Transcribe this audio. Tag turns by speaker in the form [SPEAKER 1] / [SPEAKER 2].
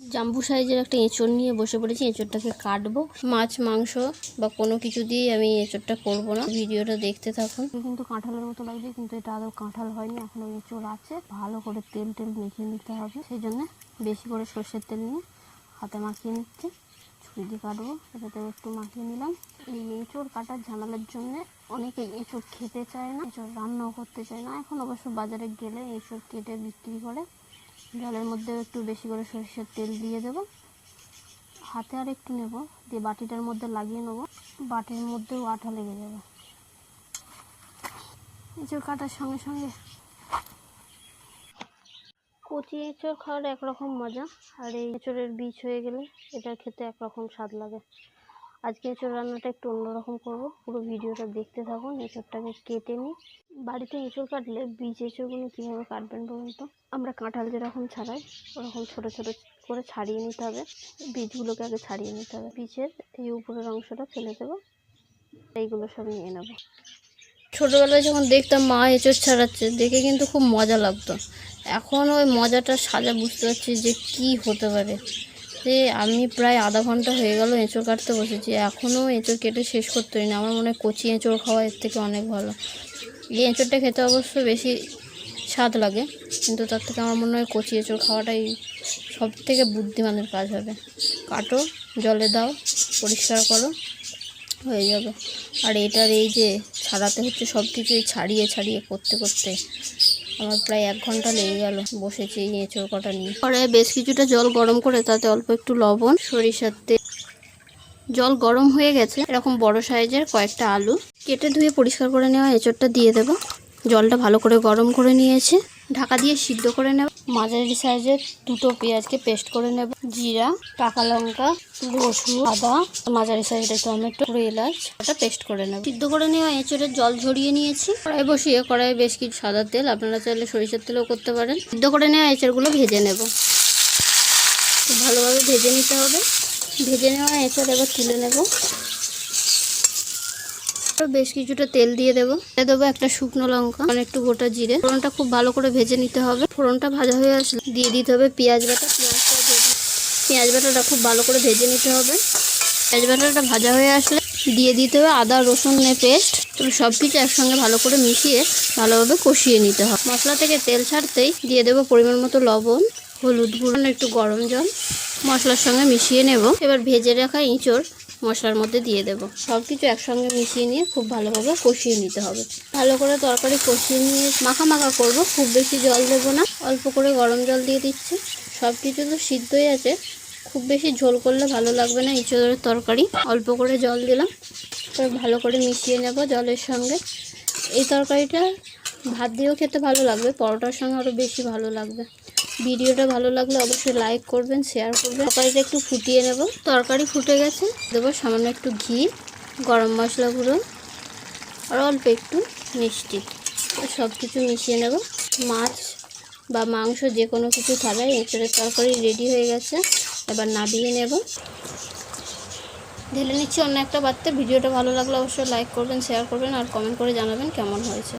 [SPEAKER 1] জাম্বু সাইজের একটা এঁচড় নিয়ে বসে পড়েছি, এঁচড়টাকে কাটবো। মাছ, মাংস বা কোনো কিছু দিয়ে আমি এঁচড়টা করব না। ভিডিওটা দেখতে থাকুন। কিন্তু কাঁঠালের মতো লাগছে, কিন্তু এটা আদৌ কাঁঠাল হয়নি, এখনও এঁচড় আছে। ভালো করে তেল টেল মেখে নিতে হবে। সেই জন্য বেশি করে সর্ষের তেল নিয়ে হাতে মাখিয়ে নিচ্ছি। ছুরি দিয়ে কাটবো। এটাতে একটু মাখিয়ে নিলাম। এই এঁচড় কাটার ঝামেলার জন্য অনেকে এঁচড় খেতে চায় না, এঁচড় রান্নাও করতে চায় না। এখন অবশ্য বাজারে গেলে এঁচড় কেটে বিক্রি করে জলের মধ্যে একটু বেশি করে সরষের তেল দিয়ে দেবো। হাতে আর একটু নেব, দিয়ে বাটিটার মধ্যে লাগিয়ে নেব। বাটির মধ্যেও আঠা লেগে যাবে। এঁচড় কাটার সঙ্গে সঙ্গে কচি এঁচড় খাওয়ার একরকম মজা, আর এই এঁচড়ের বীজ হয়ে গেলে এটা খেতে একরকম স্বাদ লাগে। আজকে এঁচড় রান্নাটা একটু অন্যরকম করব। পুরো ভিডিওটা দেখতে থাকুন এঁচড়টাকে কেটে নিই। বাড়িতে এঁচড় কাটলে বীজ এঁচড়গুলো কীভাবে কাটবেন বলুন তো? আমরা কাঁঠাল যেরকম ছাড়াই, ওরকম ছোট ছোট করে ছাড়িয়ে নিতে হবে। বীজগুলোকে আগে ছাড়িয়ে নিতে হবে। বীজের এই উপরের অংশটা ফেলে দেবো। এইগুলো সব নিয়ে নেব। ছোটোবেলায় যখন দেখতাম মা এঁচড় ছাড়াচ্ছে, দেখে কিন্তু খুব মজা লাগতো। এখন ওই মজাটা সাজা বুঝতে পারছি যে কি হতে পারে। যে আমি প্রায় আধা ঘণ্টা হয়ে গেল এঁচড় কাটতে বসেছি। এখনও এঁচড় কেটে শেষ করতে পারি না আমার মনে হয় কচি এঁচড় খাওয়া এর থেকে অনেক ভালো। এই এঁচড়টা খেতে অবশ্য বেশি স্বাদ লাগে, কিন্তু তার থেকে আমার মনে হয় কচি এঁচড় খাওয়াটাই সব থেকে বুদ্ধিমানের কাজ হবে। কাটো, জলে দাও, পরিষ্কার করো, হয়ে যাবে। আর এটার এই যে ছাড়াতে হচ্ছে সব কিছুই ছাড়িয়ে ছাড়িয়ে করতে করতে আমার প্রায় এক ঘণ্টা লেগে গেল। বসেছি এঁচড় কটা নিয়ে। পরে বেশ কিছুটা জল গরম করে তাতে অল্প একটু লবণ, সরিষার তেল। জল গরম হয়ে গেছে। এরকম বড় সাইজের কয়েকটা আলু। কেটে ধুয়ে পরিষ্কার করে নেওয়া এঁচড়টা দিয়ে দেব। জলটা ভালো করে গরম করে নিয়েছে। ঢাকা দিয়ে সিদ্ধ করে নেব। মাঝারি সাইজের দুটো পেঁয়াজকে পেস্ট করে নেব। জিরা কাঁচা লঙ্কা, রসুন, আদা, মাঝারি সাইজের টমেটো, পুরো এলাচ ওটা পেস্ট করে নেব। সিদ্ধ করে নেওয়া এঁচড়ের জল ঝরিয়ে নিয়েছি। কড়াই বসিয়ে কড়াইয়ে বেশ কিছু সাদা তেল, আপনারা চাইলে সরিষার তেলও করতে পারেন। সিদ্ধ করে নেওয়া এঁচড়গুলো ভেজে নেব। খুব ভালোভাবে ভেজে নিতে হবে। ভেজে নেওয়া এঁচড় এবার তুলে নেব। বেশ কিছুটা তেল দিয়ে দেবো। দেবো একটা শুকনো লঙ্কা একটু গোটা জিরে। ফোড়নটা খুব ভালো করে ভেজে নিতে হবে। ফোড়নটা ভাজা হয়ে আসলে দিয়ে দিতে হবে পেঁয়াজ বাটা। পেঁয়াজ বাটাটা খুব ভালো করে ভেজে নিতে হবে। পেঁয়াজ বাটাটা ভাজা হয়ে আসলে দিয়ে দিতে হবে আদা রসুনের পেস্ট। তো সব কিছু একসঙ্গে ভালো করে মিশিয়ে ভালোভাবে কষিয়ে নিতে হবে। মশলা থেকে তেল ছাড়তেই দিয়ে দেবো পরিমাণ মতো লবণ, হলুদ গুঁড়ো একটু গরম জল। মশলার সঙ্গে মিশিয়ে নেব। এবার ভেজে রাখা ইঁচড় মশলার মধ্যে দিয়ে দেব। সব কিছু একসঙ্গে মিশিয়ে নিয়ে খুব ভালোভাবে কষিয়ে নিতে হবে। ভালো করে তরকারি কষিয়ে নিয়ে মাখা মাখা করব, খুব বেশি জল দেবো না। অল্প করে গরম জল দিয়ে দিচ্ছি। সব কিছু তো সিদ্ধই আছে। খুব বেশি ঝোল করলে ভালো লাগবে না ইঁচড়ের তরকারি। অল্প করে জল দিলাম তারপর ভালো করে মিশিয়ে নেব জলের সঙ্গে। এই তরকারিটা ভাত দিয়েও খেতে ভালো লাগবে, পরোটার সঙ্গে আরও বেশি ভালো লাগবে। ভিডিওটা ভালো লাগলে অবশ্যই লাইক করবেন, শেয়ার করবেন। তরকারিটা একটু ফুটিয়ে নেব। তরকারি ফুটে গেছে, দেবো সামান্য একটু ঘি, গরম মশলা গুঁড়ো, আর অল্প একটু মিষ্টি। সব কিছু মিশিয়ে নেব। মাছ বা মাংস যে কোনো কিছু খাবে। এঁচড়ের তরকারি রেডি হয়ে গেছে। এবার নাবিয়ে নেব। ঢেলে নিচ্ছি অন্য একটা বাড়তে ভিডিওটা ভালো লাগলে অবশ্যই লাইক করবেন শেয়ার করবেন, আর কমেন্ট করে জানাবেন কেমন হয়েছে।